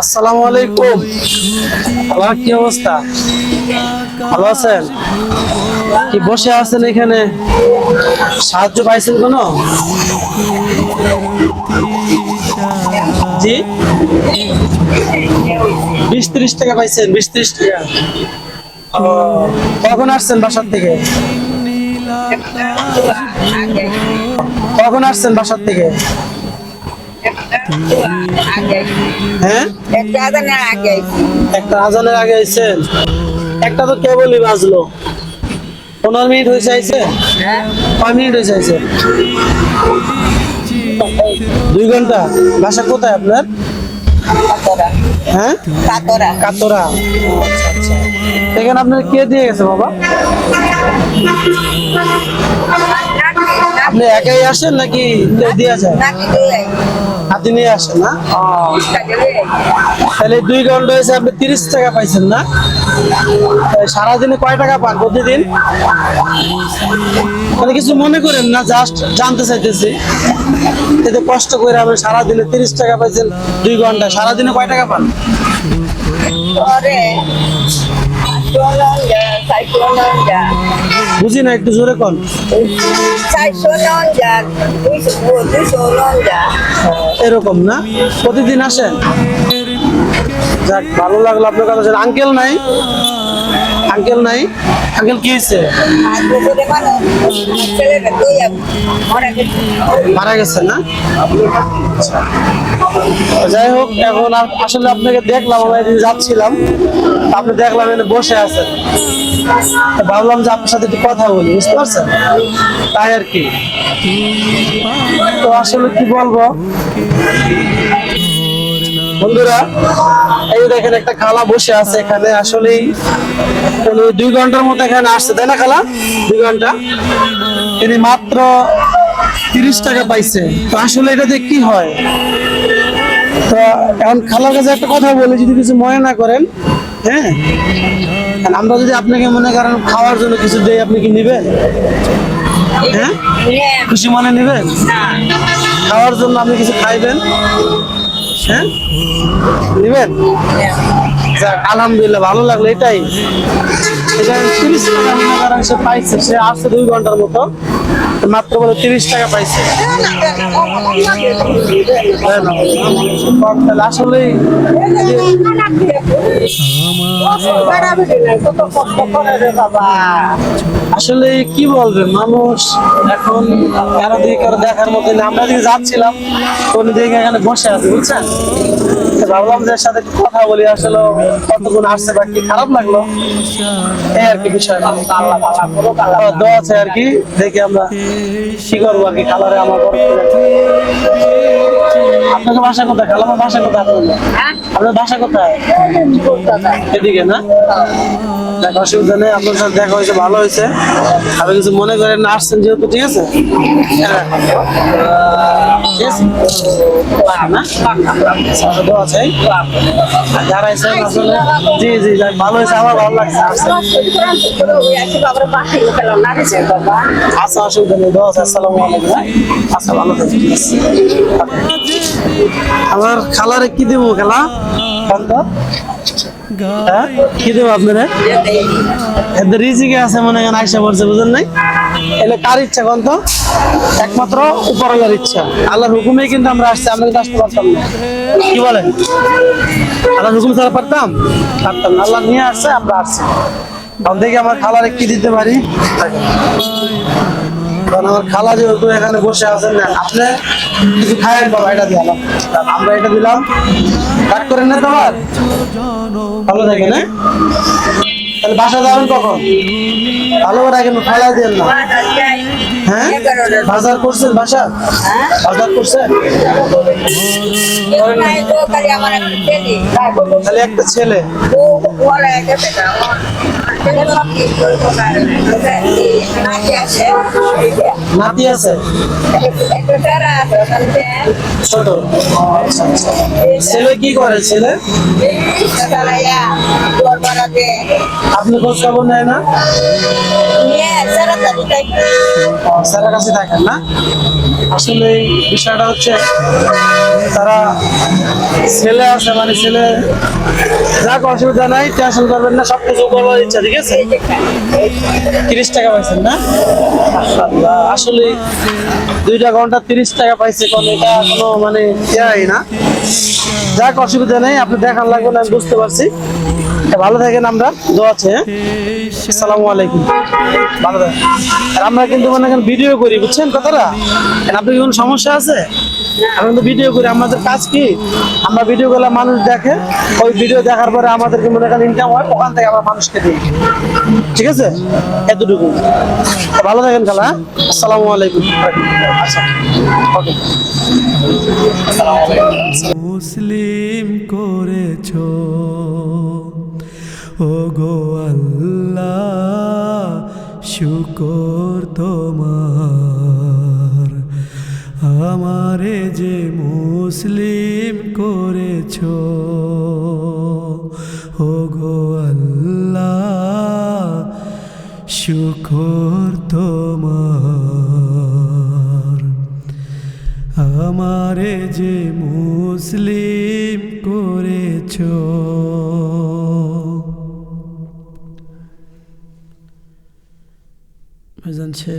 আসসালামু আলাইকুম। আমার কি অবস্থা? ভালো আছেন? কি বসে আছেন এখানে? সাহায্য পাইছেন কোনো? জি? বিশ ত্রিশ টাকা পাইছেন, বিশ ত্রিশ টাকা। কখন আসছেন বাসার থেকে? কখন আসছেন বাসার থেকে? হ্যাঁ? একটা আদানের আগে একটা আজানের আগে আইছেন একটা তো কেবলই বাজলো। পনেরো মিনিট হয়েছে আইছে? হ্যাঁ। কয় মিনিট হয়েছে আইছে? দুই ঘণ্টা। বাসা কোথায় আপনার? হ্যাঁ? কাতরা। কাতরা আচ্ছা আচ্ছা এখানে আপনার কে দিয়ে গেছে বাবা? আপনি একাই আসেন নাকি দিয়ে যায়? আপনি নিয়ে আসেন না? তাহলে দুই ঘণ্টা হয়েছে আপনি তিরিশ টাকা পাইছেন না? সারাদিনে কয় টাকা পান প্রতিদিন? মানে কিছু মনে করেন না জাস্ট জানতে চাইতেছি। এতে কষ্ট করে আপনি সারাদিনে তিরিশ টাকা পাইছেন দুই ঘণ্টা। সারাদিনে কয় টাকা পান? বুঝি না একটু জোরে কন। এরকম না? প্রতিদিন আসেন? যাক ভালো লাগল আপনার কথা আঙ্কেল নাই? আঙ্কেল নাই? আঙ্কেল কি হয়েছে? মরে গেছে না? যাই হোক, এখন আসলে আপনাকে দেখলাম, আমরা এদিকে যাচ্ছিলাম। আপনি দেখলাম এখানে বসে আছেন। ভাবলাম যে আপনার সাথে একটু কথা বলি, বুঝতে পারছেন? তাই আর কি। তো আসলে কি বলব? বন্ধুরা এই দেখেন একটা খালা বসে আছে এখানে আসলেই উনি দুই ঘণ্টার মতো এখানে আসছে তাই না খালা? দুই ঘণ্টা। তিনি মাত্র তিরিশ টাকা পাইছে। তো আসলে এটাতে কি হয়? তো এখন খালার কাছে একটা কথা বলি যদি কিছু মনে না করেন হ্যাঁ? আমরা যদি আপনাকে মনে করেন খাওয়ার জন্য কিছু দেই আপনি কি নেবেন? হ্যাঁ? খুশি মনে নেবেন? খাওয়ার জন্য আপনি কিছু খাইবেন? হ্যাঁ? নেবেন? যাক আলহামদুলিল্লাহ, ভালো লাগল এটাই। এটা তিরিশ টাকা মনে করেন সে পাইছে, সে আসছে দুই ঘণ্টার মতো। মাত্র বলে তিরিশ টাকা পাইছে। বাবা আসলে কি বলবে মানুষ এখন দেখার মতো আমরা দিকে যাচ্ছিলাম, কোন দিকে এখানে বসে আছে, বুঝছেন? ভাবলাম যে সাথে কথা বলি আসলে কতক্ষণ আসছে বা কি খারাপ লাগল এই আর কি বিষয়। দোয়া আছে আর কি দেখি আমরা কি করব আর কি খালারে আমার। আপনাদের বাসা কোথায়? আমার বাসা কোথায় আপনাদের? আপনার বাসা কোথায়? এদিকে না? দেখ অসুবিধা নেই আপনার সাথে দেখা হয়েছে ভালো হয়েছে। আপনি কিছু মনে করেন না আসছেন যেহেতু ঠিক আছে? হ্যাঁ। ঠিক আছে? দোয়া আছে। যারা এসে আসলে জি জি ভালো হয়েছে আমার ভালো লাগছে। আচ্ছা অসুবিধা নেই দোয়া আসসালামু আলাইকুম। হ্যাঁ? আচ্ছা ভালো থাকবেন। ঠিক আছে। আমার খালারে কি দেবো খেলা? হ্যাঁ? কি দেবো আপনারা? এদের রিজিকে আছে মনে করেন আইসা পড়ছে বুঝেন নাই? এলে কার ইচ্ছা কোন তো একমাত্র উপরওয়ালার ইচ্ছা। আল্লাহর হুকুমে কিন্তু আমরা আসছি, আমরা কিন্তু আসতে পারতাম কি বলেন? আল্লাহর হুকুম ছাড়া পারতাম? পারতাম আল্লাহ নিয়ে আসছে, আমরা আসছি। তখন আমার খালারে কি দিতে পারি। কারণ আমার খালা যেহেতু এখানে বসে আছেন না আপনি কিছু খায়েন বাবা, এটা দিলাম আমরা এটা দিলাম। কাট করেন না তোমার ভালো থাকে না তাহলে বাসা যাবেন কখন? ভালো করে খালা দেন না। হ্যাঁ? বাজার করছেন বাসা? বাজার করছেন? তাহলে একটা ছেলে। নাতি আছে? ছোট। ছেলে কি করে ছেলে? আপনি খোঁজ খবর নেয় না স্যারের কাছে থাকেন না? আসলে বিষয়টা হচ্ছে তারা ছেলে আছে মানে ছেলে যাক, অসুবিধা নাই টেনশন করবেন না সব কিছু করবার ইচ্ছা, ঠিক আছে। তিরিশ টাকা পাইছেন না? আসলে দুইটা ঘণ্টা তিরিশ টাকা পাইছে কোন মানে ইয়াই না। যাক, অসুবিধা নেই, আপনি দেখান লাগবে না বুঝতে পারছি। তা ভালো থাকেন আমরা, দোয়া আছে হ্যাঁ? আসসালামু আলাইকুম। ভালো থাকেন। আর আমরা কিন্তু মানে এখন ভিডিও করি, বুঝছেন কথাটা? আপনার কি কোনো সমস্যা আছে? আমরা কিন্তু ভিডিও করি, আমাদের কাজ কি? আমরা ভিডিও করলে মানুষ দেখে, ওই ভিডিও দেখার পরে আমাদেরকে মনে করেন ইনকাম হয়, ওখান থেকে আমরা মানুষকে দিই। ঠিক আছে? এতটুকু। ভালো থাকেন খালা হ্যাঁ? আসসালামু আলাইকুম। মুসলিম করেছ ও গো আল্লাহ, শুকর তোমার। আমারে যে মুসলিম গো আল্লাহ শুকর তোমার। আমারে যে মুসলিম করেছ। জানছে